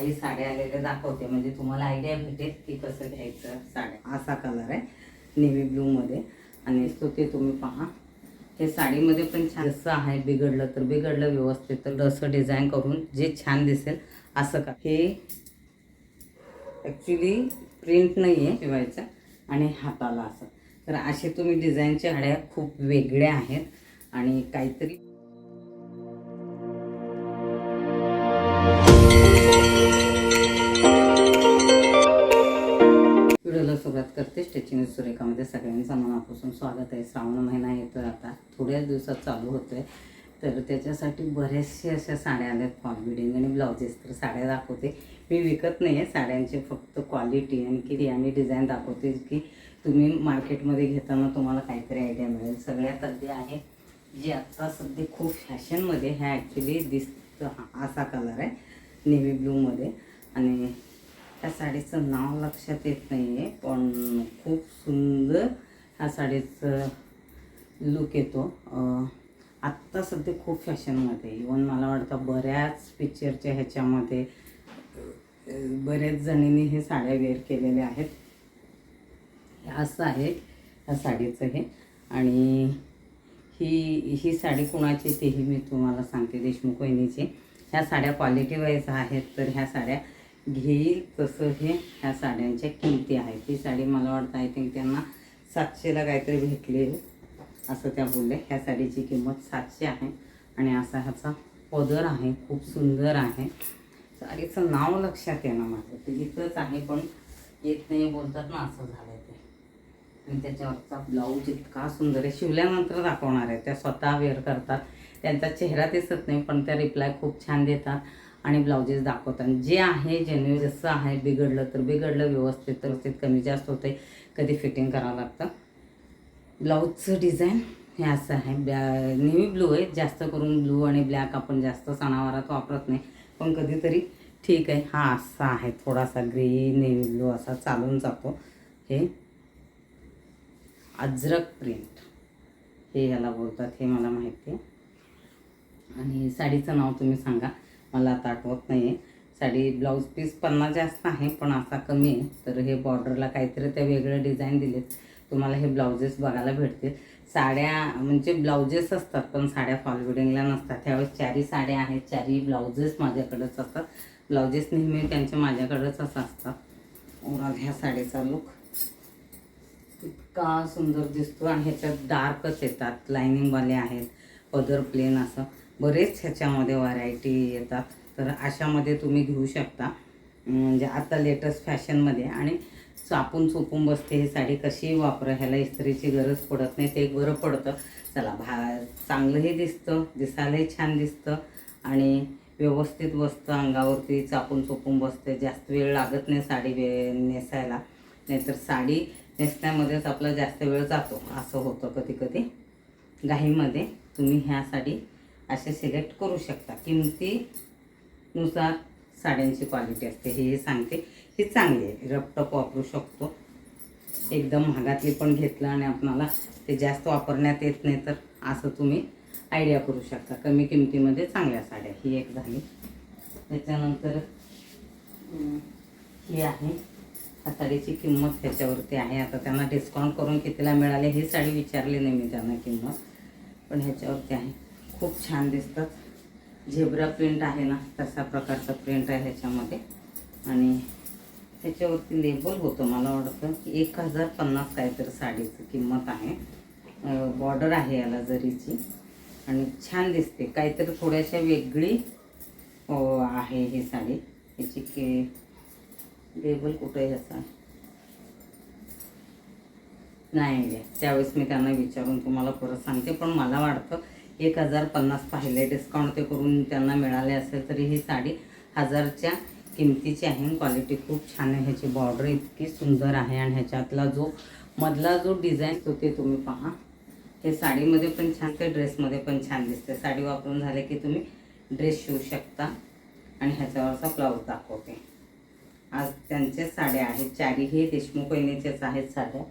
काही साड्या आलेल्या दाखवते म्हणजे तुम्हाला आयडिया भेटेल की कसं घ्यायचं साड्या. असा कलर आहे नेव्ही ब्लूमध्ये आणि तो ते तुम्ही पहा. हे साडीमध्ये पण छान असं आहे बिघडलं तर बिघडलं व्यवस्थित तर असं डिझाईन करून जे छान दिसेल असं का हे ॲक्च्युली प्रिंट नाही आहे शिवायचं आणि हाताला असं. तर असे तुम्ही डिझाईनच्या साड्या खूप वेगळ्या आहेत आणि काहीतरी सुरुवात करते स्टेचिंग सुरेखामध्ये. सगळ्यांचं मनापासून स्वागत आहे. श्रावण महिना येतो आता. थोड्याच दिवसात चालू होतो आहे तर त्याच्यासाठी बऱ्याचशा अशा साड्या आल्यात. फॉल बिडिंग आणि ब्लाउजेस. तर साड्या दाखवते. मी विकत नाही आहे साड्यांची फक्त क्वालिटी आणि किती आणि डिझाईन दाखवते की तुम्ही मार्केटमध्ये घेताना तुम्हाला काहीतरी आयडिया मिळेल. सगळ्यात आधी आहे जी आत्ता सध्या खूप फॅशनमध्ये ह्या ॲक्च्युली दिसतं. असा कलर आहे. नेव्ही ब्लूमध्ये आणि ह्या साडीचं नाव लक्षात येत नाही आहे पण खूप सुंदर ह्या साडीचं लुक येतो. आत्ता सध्या खूप फॅशनमध्ये इवन मला वाटतं बऱ्याच पिक्चरच्या ह्याच्यामध्ये बऱ्याच जणींनी हे साड्या वेअर केलेल्या आहेत. असं आहे ह्या साडीचं हे. आणि ही ही साडी कुणाची तेही मी तुम्हाला सांगते देशमुख वहिनीची. ह्या साड्या क्वालिटी वाईज आहेत तर ह्या साड्या घेईल. तसं हे ह्या साड्यांच्या किमती आहेत. ही साडी मला वाटतं आय थिंक त्यांना सातशेला काहीतरी भेटली असं त्या बोलले ह्या साडीची किंमत सातशे आहे. आणि असा ह्याचा पदर आहे. खूप सुंदर आहे. साडीचं नाव लक्षात येणं माझं. ते इथंच आहे पण येत नाही बोलतात ना असं झालं ते. आणि त्याच्यावरचा ब्लाऊज इतका सुंदर आहे. शिवल्यानंतर दाखवणार आहे. त्या स्वतः वेअर करतात. त्यांचा चेहरा दिसत नाही पण त्या रिप्लाय खूप छान देतात. आणि ब्लाउजेस दाखवतात. जे आहे जेन्यू जसं आहे बिघडलं तर बिघडलं व्यवस्थित तर व्यवस्थित कमी जास्त होते कधी फिटिंग करावं लागतं. ब्लाऊजचं डिझाईन हे असं आहे. ब्लॅ नेव्ही ब्लू आहे जास्त करून ब्लू आणि ब्लॅक आपण जास्त सणावारात वापरत नाही. पण कधीतरी ठीक आहे हा असा आहे. थोडासा ग्रे नेव्ही ब्लू असा चालून जातो. हे अजरक प्रिंट हे याला बोलतात हे मला माहिती आहे. आणि साडीचं नाव तुम्ही सांगा. मला आता आठवत नाही आहे साडी ब्लाऊज पीस पन्नास जास्त आहे पण असा कमी आहे. तर हे बॉर्डरला काहीतरी त्या वेगळं डिझाईन दिलेत. तुम्हाला हे ब्लाउजेस बघायला भेटतील. साड्या म्हणजे ब्लाउजेस असतात पण साड्या फॉल बिडिंगला नसतात. त्यावेळेस चारी साड्या आहेत चारी ब्लाउजेस माझ्याकडंच असतात. ब्लाउजेस नेहमी त्यांच्या माझ्याकडंच असं असतात. ओव्हरऑल ह्या साडीचा लुक इतका सुंदर दिसतो आणि ह्याच्यात डार्कच येतात. लायनिंगवाले आहेत. पदर प्लेन असं. बरेच ह्याच्यामध्ये व्हरायटी येतात. तर अशामध्ये तुम्ही घेऊ शकता. म्हणजे आता लेटेस्ट फॅशनमध्ये आणि चापून चोपून बसते ही साडी कशी वापरा ह्याला इस्त्रीची गरज पडत नाही. ते बरं पडतं. चला भा चांगलंही दिसतं. दिसायलाही छान दिसतं. आणि व्यवस्थित बसतं अंगावरती. चापून चोपून बसते. जास्त वेळ लागत नाही साडी वे नेसायला. नाहीतर साडी नेसण्यामध्येच आपला जास्त वेळ जातो. असं होतं कधी कधी. घाईमध्ये तुम्ही ह्या साडी असे सिलेक्ट करू शकता. किमतीनुसार साड्यांची क्वालिटी असते. हे सांगते. ही चांगली आहे. रपटप वापरू शकतो. एकदम महागातली पण घेतलं आणि आपणाला ते जास्त वापरण्यात येत नाही तर असं तुम्ही आयडिया करू शकता. कमी किमतीमध्ये चांगल्या साड्या. ही एक झाली. त्याच्यानंतर ही आहे. ह्या साडीची किंमत ह्याच्यावरती आहे. आता त्यांना डिस्काउंट करून कितीला मिळाले ही साडी विचारली नाही मी त्यांना किंमत. पण ह्याच्यावरती आहे. खूप छान दिसतात. झेब्रा प्रिंट आहे ना तसा प्रकारचा प्रिंट आहे ह्याच्यामध्ये. आणि त्याच्यावरती लेबल होतं मला वाटतं की एक हजार पन्नास काहीतरी साडीची किंमत आहे. बॉर्डर आहे याला जरीची. आणि छान दिसते. काहीतरी थोड्याशा वेगळी आहे ही साडी. याची के लेबल कुठं याचा नाही त्यावेळेस मी त्यांना विचारून तुम्हाला परत सांगते पण मला वाटतं एक हजार पन्नास पाहिले. डिस्काउंट ते करून त्यांना मिळाले असेल तरी ही साडी हजारच्या किमतीची आहे क्वालिटी खूप छान आहे. ह्याची बॉर्डर इतकी सुंदर आहे आणि ह्याच्यातला जो मधला जो डिझाईन तो ते तुम्ही पहा. हे साडीमध्ये पण छान ते ड्रेसमध्ये पण छान दिसते. साडी वापरून झाले की तुम्ही ड्रेस शिवू शकता. आणि ह्याच्यावरचा ब्लाऊज दाखवते. आज त्यांचे साड्या आहेत. चारीही देशमुख वहिनीचेच आहेत साड्या.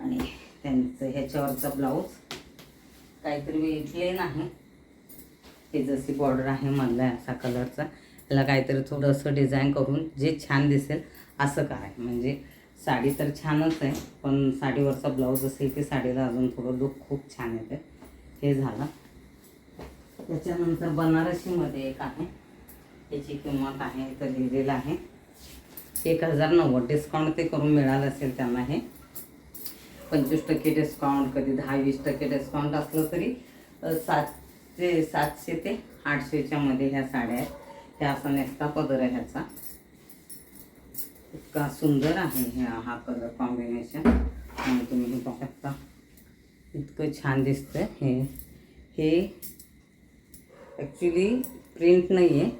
आणि त्यांचं ह्याच्यावरचा ब्लाऊज काहीतरी भेटले आहे हे जशी बॉर्डर आहे मधला असा कलरचा ह्याला काहीतरी थोडंसं डिझाईन करून जे छान दिसेल असं काय. म्हणजे साडी तर छानच आहे पण साडीवरचा ब्लाऊज असेल की साडीला अजून थोडं लुक खूप छान येते. हे झालं. त्याच्यानंतर बनारसीमध्ये एक आहे. त्याची किंमत आहे तर लिहिलेलं आहे. एक हजार नव्वद डिस्काउंट ते करून मिळालं असेल त्यांना हे. पंचवीस टक्के डिस्काउंट कधी दहा वीस टक्के डिस्काउंट असलं तरी सातशे सातशे ते आठशेच्यामध्ये ह्या साड्या आहेत. ह्या असा नेसता पदर आहे ह्याचा. इतका सुंदर आहे ह्या हा कलर कॉम्बिनेशन आणि तुम्ही हे पाहू शकता. इतकं छान दिसतं हे. हे ॲक्च्युली प्रिंट नाही आहे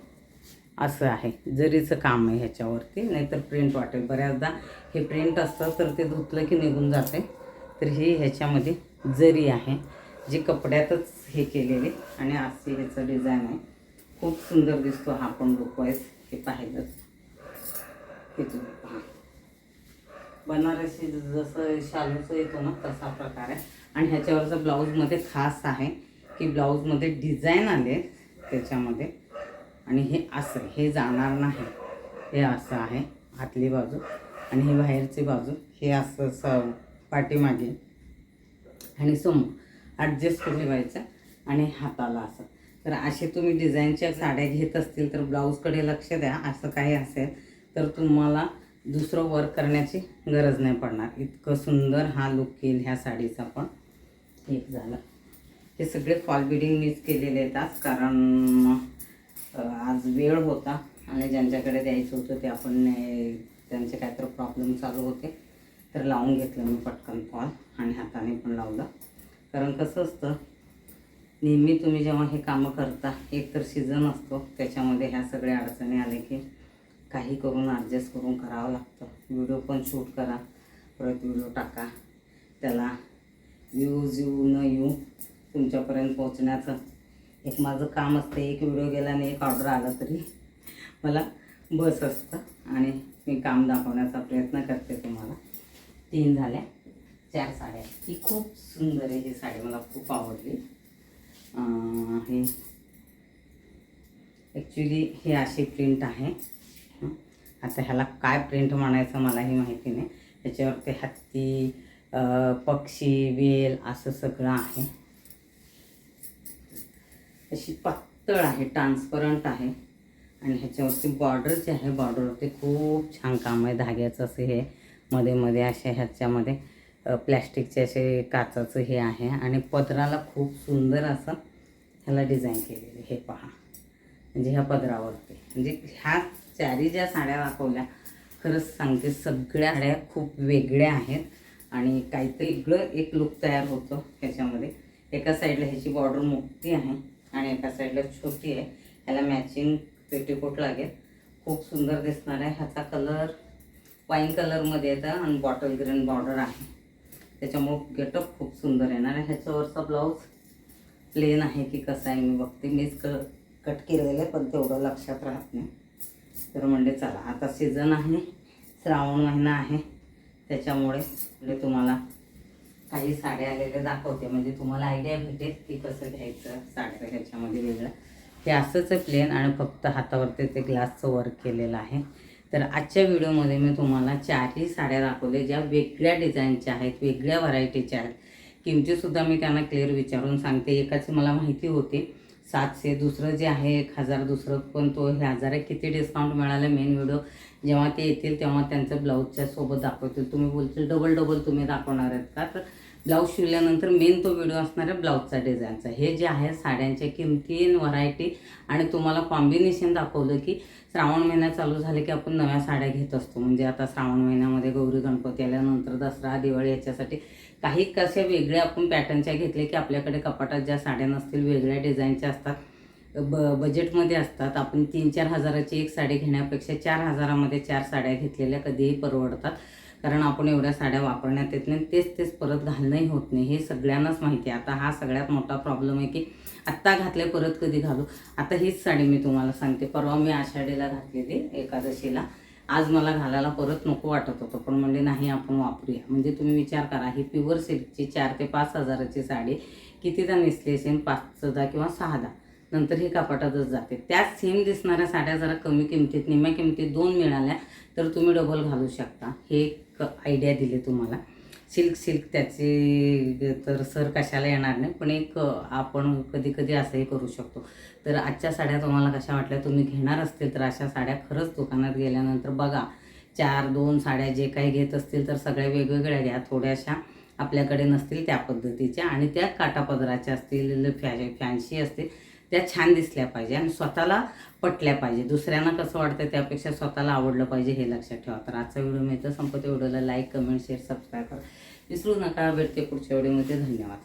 असं आहे. जरीचं काम आहे ह्याच्यावरती नाहीतर प्रिंट वाटेल. बऱ्याचदा हे प्रिंट असतं तर ते धुतलं की निघून जाते. तर हे ह्याच्यामध्ये जरी आहे जी कपड्यातच हे केलेले आणि असे ह्याचं डिझाईन आहे खूप सुंदर दिसतो हा पण लुकवाईज हे पाहिलंच. हे पहा. बनारसी जसं शालूचं येतो ना तसा प्रकार आहे. आणि ह्याच्यावरचं ब्लाऊजमध्ये खास आहे की ब्लाऊजमध्ये डिझाईन आले त्याच्यामध्ये. आणि हे असं हे जाणार नाही. हे असं आहे आतली बाजू आणि ही बाहेरची बाजू. हे असं स पाठीमागे. आणि समोर ॲडजस्ट करून ठेवायचं आणि हाताला असं. तर असे तुम्ही डिझाईनच्या साड्या घेत असतील तर ब्लाऊजकडे लक्ष द्या असं काही असेल तर तुम्हाला दुसरं वर्क करण्याची गरज नाही पडणार. इतकं सुंदर हा लुक येईल ह्या साडीचा पण. एक झालं. हे सगळे फॉल बिडिंग मीच केलेले आहेत आज कारण आज वेळ होता आणि ज्यांच्याकडे द्यायचं होतं ते आपण त्यांचे त्यांचे काहीतरी प्रॉब्लेम चालू होते. तर लावून घेतलं मी पटकन फॉल आणि हाताने पण लावलं. कारण कसं असतं नेहमी तुम्ही जेव्हा हे कामं करता एक तर सीझन असतो त्याच्यामध्ये ह्या सगळ्या अडचणी आले की काही करून ॲडजस्ट करून करावं लागतं. व्हिडिओ पण शूट करा परत व्हिडिओ टाका. त्याला व्ह्यूज येऊ न येऊ तुमच्यापर्यंत पोहोचण्याचं एक माझं काम असतं. एक व्हिडिओ गेला आणि एक ऑर्डर आला तरी मला बस असतं आणि मी काम दाखवण्याचा प्रयत्न करते तुम्हाला. तीन झाल्या. चार साड्या. ही खूप सुंदर आहे ही साडी मला खूप आवडली. हे ॲक्च्युली हे अशी प्रिंट आहे. आता ह्याला काय प्रिंट म्हणायचं मलाही माहिती नाही. ह्याच्यावरती हत्ती पक्षी वेल असं सगळं आहे. अशी पातळ आहे ट्रान्सपरंट आहे. आणि ह्याच्यावरती बॉर्डर जे आहे बॉर्डरवरती खूप छान काम आहे. धाग्याचं असं हे. मध्ये मध्ये अशा ह्याच्यामध्ये प्लॅस्टिकचे असे काचाचं हे आहे आणि पदराला खूप सुंदर असं ह्याला डिझाईन केलेलं आहे. हे पहा. म्हणजे ह्या पदरावरती. म्हणजे ह्या चारी ज्या साड्या दाखवल्या खरंच सांगते सगळ्या साड्या खूप वेगळ्या आहेत आणि काहीतरी वेगळं एक लुक तयार होतो ह्याच्यामध्ये. एका साईडला ह्याची बॉर्डर मोठी आहे आणि एका साईडला छोटी आहे. ह्याला मॅचिंग पेटीकोट लागेल. खूप सुंदर दिसणार आहे. ह्याचा कलर वाईन कलरमध्ये येतं आणि बॉटल ग्रीन बॉर्डर आहे. त्याच्यामुळं गेटअप खूप सुंदर येणार आहे ह्याच्यावरचा ब्लाऊज प्लेन आहे की कसं आहे मी बघते. मीच क कट केलेलं आहे पण तेवढं लक्षात राहत नाही. तर म्हणजे चला आता सीझन आहे. श्रावण महिना आहे. त्याच्यामुळे म्हणजे तुम्हाला काही साड्या आलेल्या दाखवते. म्हणजे तुम्हाला आयडिया भेटेल की कसं घ्यायचं साड्या ह्याच्यामध्ये वेगळं. हे असंच आहे प्लेन आणि फक्त हातावरती ते ग्लासचं वर्क केलेलं आहे. तर आजच्या व्हिडिओमध्ये मी तुम्हाला चारही साड्या दाखवल्या ज्या वेगळ्या डिझाईनच्या आहेत वेगळ्या व्हरायटीच्या आहेत. किमतीसुद्धा मी त्यांना क्लिअर विचारून सांगते. एकाची मला माहिती होती सातशे दुसरं जे आहे एक हजार दुसरं पण तो हे हजार किती डिस्काउंट मिळाला मेन व्हिडिओ जेव्हा ते येतील तेव्हा त्यांचं ब्लाऊजच्या सोबत दाखवतील. तुम्ही बोलतील डबल डबल तुम्ही दाखवणार आहेत का? तर ब्लाऊज शिवल्यानंतर मेन तो व्हिडिओ असणार आहे ब्लाऊजचा डिझाईनचा. हे जे आहे साड्यांच्या किमती व्हरायटी आणि तुम्हाला कॉम्बिनेशन दाखवलं की श्रावण महिना चालू झाले की आपण नव्या साड्या घेत असतो. म्हणजे आता श्रावण महिन्यामध्ये गौरी गणपती आल्यानंतर दसरा दिवाळी याच्यासाठी काही कशा वेगळ्या आपण पॅटर्नच्या घेतले की आपल्याकडे कपाटात ज्या साड्या नसतील वेगळ्या डिझाईनच्या असतात ब बजेटमध्ये असतात. आपण तीन चार हजाराची एक साडी घेण्यापेक्षा चार हजारामध्ये चार साड्या घेतलेल्या कधीही परवडतात. कारण आपण एवढ्या साड्या वापरण्यात येत नाही तेच तेच परत घालणंही होत नाही. हे सगळ्यांनाच माहिती आहे. आता हा सगळ्यात मोठा प्रॉब्लेम आहे की आत्ता घातले परत कधी घालू? आता हीच साडी मी तुम्हाला सांगते. परवा मी आषाढीला घातलेली एकादशीला. आज मला घालायला परत नको वाटत होतं पण म्हणजे नाही आपण वापरूया. म्हणजे तुम्ही विचार करा ही प्युअर सिल्कची चार ते पाच हजाराची साडी कितीदा नेसली असेल? पाचदा किंवा सहादा. नंतर ही कपाटातच जाते. त्याच सेम दिसणाऱ्या साड्या जरा कमी किमतीत निम्म्या किमतीत दोन मिळाल्या तर तुम्ही डबल घालू शकता. हे एक आयडिया दिली तुम्हाला. सिल्क सिल्क त्याचे तर सर कशाला येणार नाही पण एक आपण कधी कधी असंही करू शकतो. तर आजच्या साड्या तुम्हाला कशा वाटल्या? तुम्ही घेणार असतील तर अशा साड्या खरंच दुकानात गेल्यानंतर बघा. चार दोन साड्या जे काही घेत असतील तर सगळ्या वेगवेगळ्या घ्या. थोड्याशा आपल्याकडे नसतील त्या पद्धतीच्या आणि त्या काटापदराच्या असतील फॅ फॅन्सी असतील. त्या छान दिसल्या पाहिजे आणि स्वतःला पटल्या पाहिजे. दुसऱ्यांना कसं वाटतं त्यापेक्षा स्वतःला आवडलं पाहिजे हे लक्षात ठेवा. तर आजचा व्हिडिओ मी संपत्ती संपवते. व्हिडिओला लाईक कमेंट शेअर सबस्क्राईब करा. विसरू नका. भेटते पुढच्या व्हिडिओमध्ये. धन्यवाद.